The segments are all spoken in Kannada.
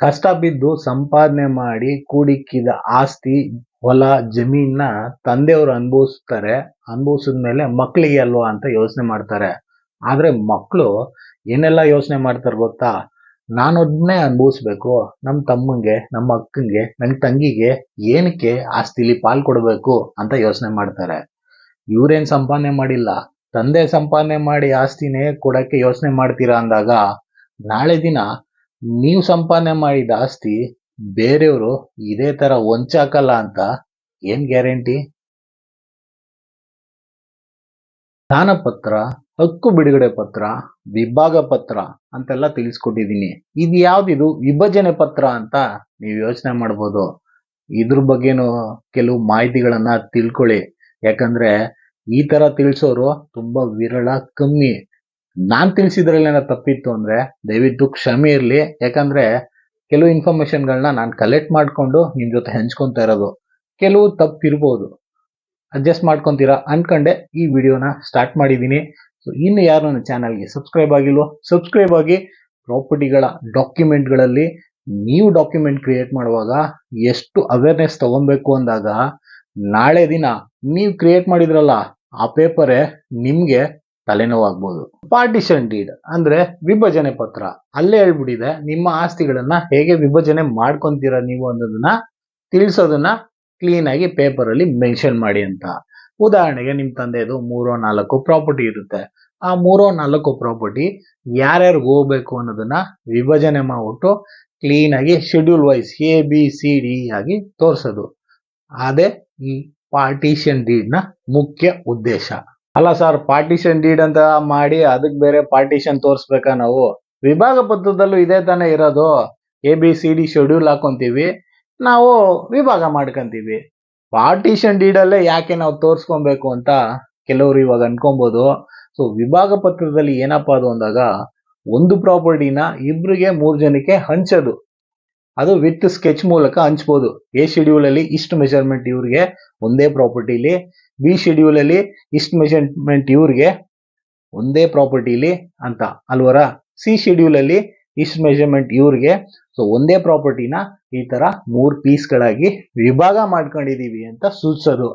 ಕಷ್ಟ ಬಿದ್ದು ಸಂಪಾದನೆ ಮಾಡಿ ಕೂಡಿಕ್ಕಿದ ಆಸ್ತಿ, ಹೊಲ ಜಮೀನ ತಂದೆಯವರು ಅನುಭವಿಸ್ತಾರೆ. ಅನುಭವಿಸಿದ್ಮೇಲೆ ಮಕ್ಕಳಿಗೆ ಅಲ್ವಾ ಅಂತ ಯೋಚನೆ ಮಾಡ್ತಾರೆ. ಆದರೆ ಮಕ್ಕಳು ಏನೆಲ್ಲ ಯೋಚನೆ ಮಾಡ್ತಾರೆ ಗೊತ್ತಾ? ನಾನೊಬ್ಬನೇ ಅನುಭವಿಸ್ಬೇಕು. ನಮ್ಮ ತಮ್ಮಂಗೆ ನಮ್ಮ ಅಕ್ಕಂಗೆ ನನ್ನ ತಂಗಿಗೆ ಏನಕ್ಕೆ ಆಸ್ತಿಲಿ ಪಾಲ್ ಕೊಡಬೇಕು ಅಂತ ಯೋಚನೆ ಮಾಡ್ತಾರೆ. ಇವ್ರೇನ್ ಸಂಪಾದನೆ ಮಾಡಿಲ್ಲ? ತಂದೆ ಸಂಪಾದನೆ ಮಾಡಿ ಆಸ್ತಿನೇ ಕೊಡಕ್ಕೆ ಯೋಚನೆ ಮಾಡ್ತೀರಾ ಅಂದಾಗ ನಾಳೆ ದಿನ ನೀವು ಸಂಪಾದನೆ ಮಾಡಿದ ಆಸ್ತಿ ಬೇರೆಯವರು ಇದೇ ತರ ಹೊಂಚಾಕಲ್ಲ ಅಂತ ಏನ್ ಗ್ಯಾರಂಟಿ? ದಾನಪತ್ರ, ಹಕ್ಕು ಬಿಡುಗಡೆ ಪತ್ರ ವಿಭಾಗ ಪತ್ರ ಅಂತೆಲ್ಲ ತಿಳಿಸ್ಕೊಟ್ಟಿದ್ದೀನಿ. ಇದು ಯಾವ್ದಿದು? ವಿಭಜನೆ ಪತ್ರ ಅಂತ ನೀವು ಯೋಚನೆ ಮಾಡ್ಬೋದು. ಇದ್ರ ಬಗ್ಗೆನೂ ಕೆಲವು ಮಾಹಿತಿಗಳನ್ನ ತಿಳ್ಕೊಳ್ಳಿ. ಯಾಕಂದ್ರೆ ಈ ತರ ತಿಳಿಸೋರು ತುಂಬಾ ವಿರಳ ಕಮ್ಮಿ. ನಾನ್ ತಿಳಿಸಿದ್ರಲ್ಲಿ ತಪ್ಪಿತ್ತು ಅಂದ್ರೆ ದಯವಿಟ್ಟು ಕ್ಷಮೆ ಇರಲಿ. ಯಾಕಂದ್ರೆ ಕೆಲವು ಇನ್ಫಾರ್ಮೇಶನ್ಗಳನ್ನ ನಾನು ಕಲೆಕ್ಟ್ ಮಾಡ್ಕೊಂಡು ನಿಮ್ ಜೊತೆ ಹಂಚ್ಕೊಂತಾ ಇರೋದು ಕೆಲವು ತಪ್ಪಿರ್ಬೋದು ಅಡ್ಜಸ್ಟ್ ಮಾಡ್ಕೊಂತೀರಾ ಅನ್ಕಂಡೆ ಈ ವಿಡಿಯೋನ ಸ್ಟಾರ್ಟ್ ಮಾಡಿದ್ದೀನಿ ಸೊ ಇನ್ನು ಯಾರು ನನ್ನ ಚಾನಲ್ಗೆ ಸಬ್ಸ್ಕ್ರೈಬ್ ಆಗಿಲ್ವೋ ಸಬ್ಸ್ಕ್ರೈಬ್ ಆಗಿ ಪ್ರಾಪರ್ಟಿಗಳ ಡಾಕ್ಯುಮೆಂಟ್ಗಳಲ್ಲಿ ನೀವು ಡಾಕ್ಯುಮೆಂಟ್ ಕ್ರಿಯೇಟ್ ಮಾಡುವಾಗ ಎಷ್ಟು ಅವೇರ್ನೆಸ್ ತಗೊಬೇಕು ಅಂದಾಗ ನಾಳೆ ದಿನ ನೀವು ಕ್ರಿಯೇಟ್ ಮಾಡಿದ್ರಲ್ಲ, ಆ ಪೇಪರೇ ನಿಮ್ಗೆ ತಲೆನೋವಾಗ್ಬೋದು. ಪಾರ್ಟಿಷನ್ ಡೀಡ್ ಅಂದ್ರೆ ವಿಭಜನೆ ಪತ್ರ. ಅಲ್ಲೇ ಹೇಳ್ಬಿಟ್ಟಿದೆ, ನಿಮ್ಮ ಆಸ್ತಿಗಳನ್ನ ಹೇಗೆ ವಿಭಜನೆ ಮಾಡ್ಕೊಂತೀರ ನೀವು ಅನ್ನೋದನ್ನ ತಿಳಿಸೋದನ್ನ ಕ್ಲೀನ್ ಆಗಿ ಪೇಪರ್ ಅಲ್ಲಿ ಮೆನ್ಷನ್ ಮಾಡಿ ಅಂತ. ಉದಾಹರಣೆಗೆ ನಿಮ್ ತಂದೆದು ಮೂರೋ ನಾಲ್ಕು ಪ್ರಾಪರ್ಟಿ ಇರುತ್ತೆ. ಆ ಮೂರೋ ನಾಲ್ಕು ಪ್ರಾಪರ್ಟಿ ಯಾರ್ಯಾರಿಗೆ ಹೋಗ್ಬೇಕು ಅನ್ನೋದನ್ನ ವಿಭಜನೆ ಮಾಡ್ಬಿಟ್ಟು ಕ್ಲೀನ್ ಆಗಿ schedule wise A B C D ಆಗಿ ತೋರಿಸೋದು. ಅದೇ ಈ ಪಾರ್ಟಿಷನ್ ಡೀಡ್ನ ಮುಖ್ಯ ಉದ್ದೇಶ. ಅಲ್ಲ ಸರ್ ಪಾರ್ಟಿಷನ್ ಡೀಡ್ ಅಂತ ಮಾಡಿ ಅದಕ್ಕೆ ಬೇರೆ ಪಾರ್ಟಿಷನ್ ತೋರಿಸ್ಬೇಕಾ ನಾವು? ವಿಭಾಗ ಪತ್ರದಲ್ಲೂ ಇದೇ ತಾನೇ ಇರೋದು. A B C D schedule ಹಾಕೊಂತೀವಿ. ನಾವು ವಿಭಾಗ ಮಾಡ್ಕೊಂತೀವಿ. ಪಾರ್ಟಿಷನ್ ಡೀಡಲ್ಲೇ ಯಾಕೆ ನಾವು ತೋರಿಸ್ಕೊಬೇಕು ಅಂತ ಕೆಲವರು ಇವಾಗ ಅನ್ಕೊಬೋದು. ಸೊ ವಿಭಾಗ ಪತ್ರದಲ್ಲಿ ಏನಪ್ಪಾ ಅದು ಅಂದಾಗ, ಒಂದು ಪ್ರಾಪರ್ಟಿನ ಇಬ್ರಿಗೆ ಮೂರ್ ಜನಕ್ಕೆ ಹಂಚೋದು. ಅದು ವಿತ್ ಸ್ಕೆಚ್ ಮೂಲಕ ಹಂಚ್ಬೋದು. ಎ ಶೆಡ್ಯೂಲ್ ಅಲ್ಲಿ ಇಷ್ಟು ಮೆಜರ್ಮೆಂಟ್ ಇವ್ರಿಗೆ, ಒಂದೇ ಪ್ರಾಪರ್ಟಿಲಿ ಬಿ ಶೆಡ್ಯೂಲ್ ಅಲ್ಲಿ ಇಷ್ಟು ಮೆಜರ್ಮೆಂಟ್ ಇವ್ರಿಗೆ, ಒಂದೇ ಪ್ರಾಪರ್ಟಿಲಿ ಅಂತ. ಅಲ್ವರ? ಸಿ ಶೆಡ್ಯೂಲ್ ಅಲ್ಲಿ ಇಷ್ಟು ಮೆಜರ್ಮೆಂಟ್ ಇವ್ರಿಗೆ. ಸೊ ಒಂದೇ ಪ್ರಾಪರ್ಟಿನ ಈ ತರ ಮೂರ್ ಪೀಸ್ಗಳಾಗಿ ವಿಭಾಗ ಮಾಡ್ಕೊಂಡಿದೀವಿ ಅಂತ ಸೂಚಿಸೋದು.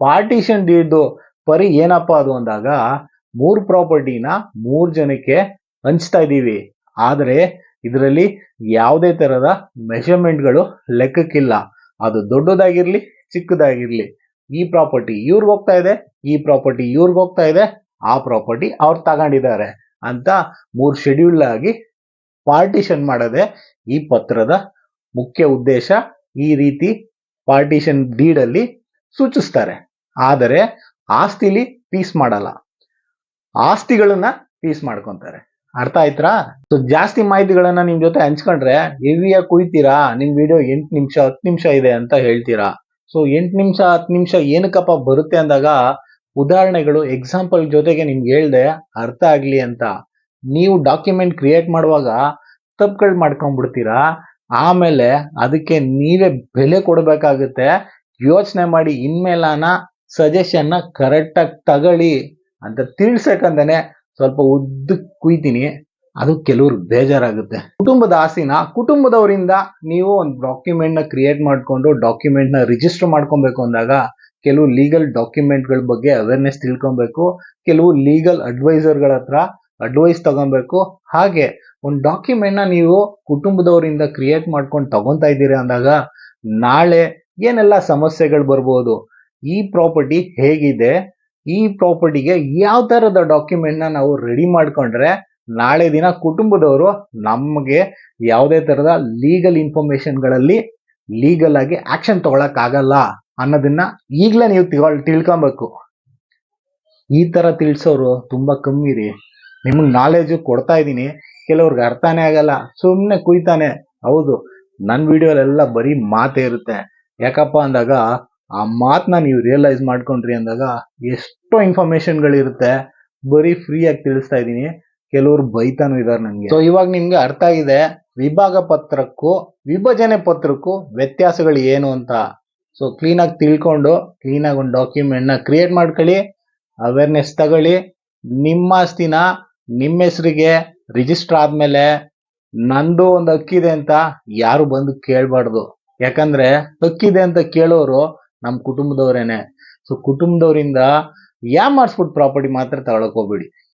ಪಾರ್ಟಿಷನ್ ಡೀಡ್ದು ಪರಿ ಏನಪ್ಪಾ ಅದು ಅಂದಾಗ, ಮೂರು ಪ್ರಾಪರ್ಟಿನ ಮೂರು ಜನಕ್ಕೆ ಹಂಚ್ತಾ ಇದ್ದೀವಿ ಆದ್ರೆ ಇದರಲ್ಲಿ ಯಾವುದೇ ತರದ ಮೆಷರ್ಮೆಂಟ್ಗಳು ಲೆಕ್ಕಕ್ಕಿಲ್ಲ. ಅದು ದೊಡ್ಡದಾಗಿರ್ಲಿ, ಚಿಕ್ಕದಾಗಿರ್ಲಿ. ಈ ಪ್ರಾಪರ್ಟಿ ಇವ್ರಿಗೆ ಹೋಗ್ತಾ ಇದೆ, ಈ ಪ್ರಾಪರ್ಟಿ ಇವ್ರಿಗೆ ಹೋಗ್ತಾ ಇದೆ, ಆ ಪ್ರಾಪರ್ಟಿ ಅವ್ರು ತಗೊಂಡಿದ್ದಾರೆ ಅಂತ ಮೂರು ಶೆಡ್ಯೂಲ್ ಆಗಿ ಪಾರ್ಟಿಷನ್ ಮಾಡೋದೇ ಈ ಪತ್ರದ ಮುಖ್ಯ ಉದ್ದೇಶ ಈ ರೀತಿ ಪಾರ್ಟಿಷನ್ ಡೀಡಲ್ಲಿ ಸೂಚಿಸ್ತಾರೆ. ಆದರೆ ಆಸ್ತಿಲಿ ಪೀಸ್ ಮಾಡಲ್ಲ. ಆಸ್ತಿಗಳನ್ನ ಪೀಸ್ ಮಾಡ್ಕೊಂತಾರೆ. ಅರ್ಥ ಆಯ್ತಾ ಸೊ ಜಾಸ್ತಿ ಮಾಹಿತಿಗಳನ್ನ ನಿಮ್ ಜೊತೆ ಹಂಚ್ಕೊಂಡ್ರೆ ಹೆವಿಯಾಗಿ ಕುಯ್ತೀರಾ? ನಿಮ್ ವಿಡಿಯೋ ಎಂಟು ನಿಮಿಷ, ಹತ್ತು ನಿಮಿಷ ಇದೆ ಅಂತ ಹೇಳ್ತೀರಾ? ಸೊ ಎಂಟು ನಿಮಿಷ, ಹತ್ತು ನಿಮಿಷ ಏನಕ್ಕಪ್ಪ ಬರುತ್ತೆ ಅಂದಾಗ ಉದಾಹರಣೆಗಳು ಎಕ್ಸಾಂಪಲ್ ಜೊತೆಗೆ ನಿಮ್ಗೆ ಹೇಳ್ದೆ ಅರ್ಥ ಆಗ್ಲಿ ಅಂತ. ನೀವು ಡಾಕ್ಯುಮೆಂಟ್ ಕ್ರಿಯೇಟ್ ಮಾಡುವಾಗ ತಪ್ಪುಗಳು ಮಾಡ್ಕೊಂಡ್ಬಿಡ್ತೀರಾ ಆಮೇಲೆ ಅದಕ್ಕೆ ನೀವೇ ಬೆಲೆ ಕೊಡಬೇಕಾಗುತ್ತೆ. ಯೋಚನೆ ಮಾಡಿ ಇನ್ಮೇಲಾನ ಸಜೆಷನ್ನ ಕರೆಕ್ಟಾಗಿ ತಗೊಳ್ಳಿ ಅಂತ ತಿಳ್ಸಕ್ಕಂತಾನೆ ಸ್ವಲ್ಪ ಉದ್ದ ಕುಯ್ತೀನಿ. ಅದು ಕೆಲವ್ರು ಬೇಜಾರಾಗುತ್ತೆ. ಕುಟುಂಬದ ಆಸೆನ? ಕುಟುಂಬದವರಿಂದ ನೀವು ಒಂದು ಡಾಕ್ಯುಮೆಂಟ್ನ ಕ್ರಿಯೇಟ್ ಮಾಡಿಕೊಂಡು ಡಾಕ್ಯುಮೆಂಟ್ನ ರಿಜಿಸ್ಟರ್ ಮಾಡ್ಕೊಬೇಕು ಅಂದಾಗ ಕೆಲವು ಲೀಗಲ್ ಡಾಕ್ಯುಮೆಂಟ್ಗಳ ಬಗ್ಗೆ ಅವೇರ್ನೆಸ್ ತಿಳ್ಕೊಬೇಕು. ಕೆಲವು ಲೀಗಲ್ ಅಡ್ವೈಸರ್ಗಳ ಹತ್ರ ಅಡ್ವೈಸ್ ತಗೊಬೇಕು. ಹಾಗೆ ಒಂದು ಡಾಕ್ಯುಮೆಂಟ್ನ ನೀವು ಕುಟುಂಬದವರಿಂದ ಕ್ರಿಯೇಟ್ ಮಾಡ್ಕೊಂಡು ತಗೊಂತಾ ಇದ್ದೀರಾ ಅಂದಾಗ ನಾಳೆ ಏನೆಲ್ಲ ಸಮಸ್ಯೆಗಳು ಬರ್ಬೋದು? ಈ ಪ್ರಾಪರ್ಟಿ ಹೇಗಿದೆ? ಈ ಪ್ರಾಪರ್ಟಿಗೆ ಯಾವ ತರದ ಡಾಕ್ಯುಮೆಂಟ್ನ ನಾವು ರೆಡಿ ಮಾಡ್ಕೊಂಡ್ರೆ ನಾಳೆ ದಿನ ಕುಟುಂಬದವರು ನಮಗೆ ಯಾವುದೇ ತರದ ಲೀಗಲ್ ಇನ್ಫಾರ್ಮೇಶನ್ಗಳಲ್ಲಿ ಲೀಗಲ್ ಆಗಿ ಆಕ್ಷನ್ ತಗೊಳಕ್ ಆಗಲ್ಲ ಅನ್ನೋದನ್ನ ಈಗಲೇ ನೀವು ತಿಳ್ ತಿಳ್ಕೊಬೇಕು. ಈ ತರ ತಿಳಿಸೋರು ತುಂಬಾ ಕಮ್ಮಿ ರೀ. ನಿಮಗೆ ನಾಲೆಜ್ ಕೊಡ್ತಾ ಇದ್ದೀನಿ. ಕೆಲವ್ರಿಗೆ ಅರ್ಥನೇ ಆಗಲ್ಲ. ಸುಮ್ಮನೆ ಕುಯ್ತಾನೆ. ಹೌದು ನನ್ನ ವಿಡಿಯೋಲೆಲ್ಲ ಬರೀ ಮಾತೇ ಇರುತ್ತೆ. ಯಾಕಪ್ಪ ಅಂದಾಗ ಆ ಮಾತನ್ನ ನೀವು ರಿಯಲೈಸ್ ಮಾಡ್ಕೊಂಡ್ರಿ ಅಂದಾಗ ಎಷ್ಟೋ ಇನ್ಫಾರ್ಮೇಶನ್ಗಳಿರುತ್ತೆ ಬರೀ ಫ್ರೀಯಾಗಿ ತಿಳಿಸ್ತಾ ಇದ್ದೀನಿ. ಕೆಲವರು ಬೈತಾನು ಇದ್ದಾರೆ ನನಗೆ ಸೊ ಇವಾಗ ನಿಮ್ಗೆ ಅರ್ಥ ಆಗಿದೆ. ವಿಭಾಗ ಪತ್ರಕ್ಕೂ, ವಿಭಜನೆ ಪತ್ರಕ್ಕೂ ವ್ಯತ್ಯಾಸಗಳು ಏನು ಅಂತ. ಸೊ ಕ್ಲೀನಾಗಿ ತಿಳ್ಕೊಂಡು ಕ್ಲೀನಾಗಿ ಒಂದು ಡಾಕ್ಯುಮೆಂಟ್ನ ಕ್ರಿಯೇಟ್ ಮಾಡ್ಕೊಳ್ಳಿ. ಅವೇರ್ನೆಸ್ ತಗೊಳ್ಳಿ. ನಿಮ್ಮ ಆಸ್ತಿನ ನಿಮ್ಮ ಹೆಸರಿಗೆ ರಿಜಿಸ್ಟರ್ ಆದಮೇಲೆ ನಂದು ಒಂದು ಹಕ್ಕಿದೆ ಅಂತ ಯಾರು ಬಂದು ಕೇಳಬಾರ್ದು. ಯಾಕಂದ್ರೆ ಹಕ್ಕಿದೆ ಅಂತ ಕೇಳೋರು ನಮ್ಮ ಕುಟುಂಬದವರೇನೆ. ಸೊ ಕುಟುಂಬದವರಿಂದ ಯಾಮಾರಿಸ್ಬಿಟ್ಟು ಪ್ರಾಪರ್ಟಿ ಮಾತ್ರ ತಗೊಳಕ್ ಹೋಗ್ಬೇಡಿ.